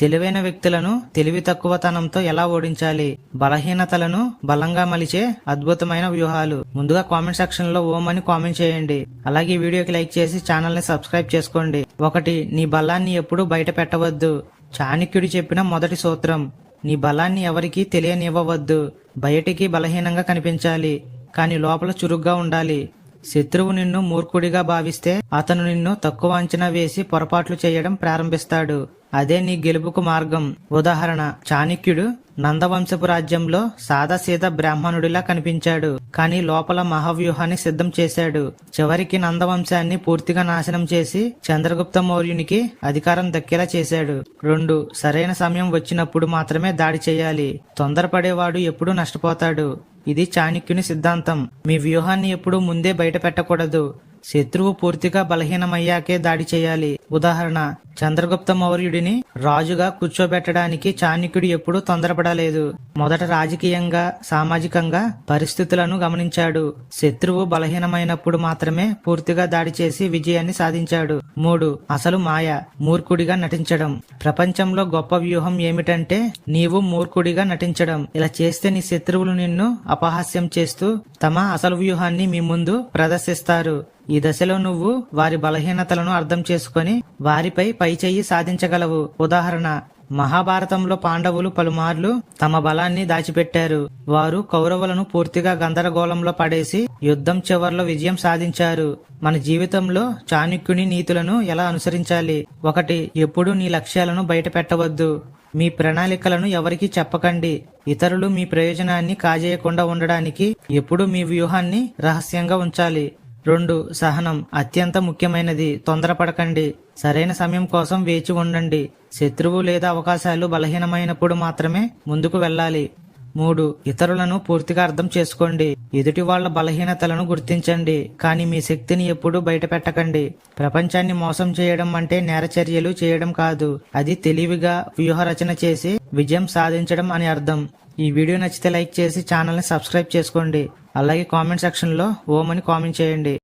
తెలివైన వ్యక్తులను తెలివి తక్కువతనంతో ఎలా ఓడించాలి? బలహీనతలను బలంగా మలిచే అద్భుతమైన వ్యూహాలు. ముందుగా కామెంట్ సెక్షన్లో ఓం అని కామెంట్ చేయండి. అలాగే వీడియోకి లైక్ చేసి ఛానల్ని సబ్స్క్రైబ్ చేసుకోండి. ఒకటి నీ బలాన్ని ఎప్పుడూ బయట పెట్టవద్దు. చాణక్యుడు చెప్పిన మొదటి సూత్రం నీ బలాన్ని ఎవరికీ తెలియనివ్వవద్దు. బయటికి బలహీనంగా కనిపించాలి. కానీ లోపల చురుగ్గా ఉండాలి. శత్రువు నిన్ను మూర్ఖుడిగా భావిస్తే అతను నిన్ను తక్కువ అంచనా వేసి పొరపాట్లు చేయడం ప్రారంభిస్తాడు. అదే నీ గెలుపుకు మార్గం. ఉదాహరణ చాణక్యుడు నందవంశపు రాజ్యంలో సాదాసీద బ్రాహ్మణుడిలా కనిపించాడు. కానీ లోపల మహావ్యూహాన్ని సిద్ధం చేశాడు. చివరికి నందవంశాన్ని పూర్తిగా నాశనం చేసి చంద్రగుప్త మౌర్యునికి అధికారం దక్కేలా చేశాడు. రెండు సరైన సమయం వచ్చినప్పుడు మాత్రమే దాడి చేయాలి. తొందరపడేవాడు ఎప్పుడూ నష్టపోతాడు. ఇది చాణక్యుని సిద్ధాంతం. మీ వ్యూహాన్ని ఎప్పుడూ ముందే బయట పెట్టకూడదు శత్రువు పూర్తిగా బలహీనమయ్యాకే దాడి చేయాలి. ఉదాహరణ చంద్రగుప్త మౌర్యుడిని రాజుగా కూర్చోబెట్టడానికి చాణక్యుడు ఎప్పుడూ తొందరపడలేదు. మొదట రాజకీయంగా సామాజికంగా పరిస్థితులను గమనించాడు. శత్రువు బలహీనమైనప్పుడు మాత్రమే పూర్తిగా దాడి చేసి విజయాన్ని సాధించాడు. మూడు అసలు మాయ మూర్ఖుడిగా నటించడం. ప్రపంచంలో గొప్ప వ్యూహం ఏమిటంటే నీవు మూర్ఖుడిగా నటించడం. ఇలా చేస్తే నీ శత్రువులు నిన్ను అపహాస్యం చేస్తూ తమ అసలు వ్యూహాన్ని మీ ముందు ప్రదర్శిస్తారు. ఈ దశలో నువ్వు వారి బలహీనతలను అర్థం చేసుకొని వారిపై పైచెయ్యి సాధించగలవు. ఉదాహరణ మహాభారతంలో పాండవులు పలుమార్లు తమ బలాన్ని దాచిపెట్టారు. వారు కౌరవులను పూర్తిగా గందరగోళంలో పడేసి యుద్ధం చివర్లో విజయం సాధించారు. మన జీవితంలో చాణుక్యుని నీతులను ఎలా అనుసరించాలి? ఒకటి ఎప్పుడూ నీ లక్ష్యాలను బయట పెట్టవద్దు మీ ప్రణాళికలను ఎవరికీ చెప్పకండి. ఇతరులు మీ ప్రయోజనాన్ని కాజేయకుండా ఉండడానికి ఎప్పుడూ మీ వ్యూహాన్ని రహస్యంగా ఉంచాలి. రెండు సహనం అత్యంత ముఖ్యమైనది. తొందరపడకండి. సరైన సమయం కోసం వేచి ఉండండి. శత్రువు లేదా అవకాశాలు బలహీనమైనప్పుడు మాత్రమే ముందుకు వెళ్ళాలి. మూడు ఇతరులను పూర్తిగా అర్థం చేసుకోండి. ఎదుటి వాళ్ళ బలహీనతలను గుర్తించండి. కానీ మీ శక్తిని ఎప్పుడూ బయట పెట్టకండి ప్రపంచాన్ని మోసం చేయడం అంటే నేర చర్యలు చేయడం కాదు. అది తెలివిగా వ్యూహరచన చేసి విజయం సాధించడం అని అర్థం. ఈ వీడియో నచ్చితే లైక్ చేసి ఛానల్ని సబ్స్క్రైబ్ చేసుకోండి. అలాగే కామెంట్ సెక్షన్లో ఓమని కామెంట్ చేయండి.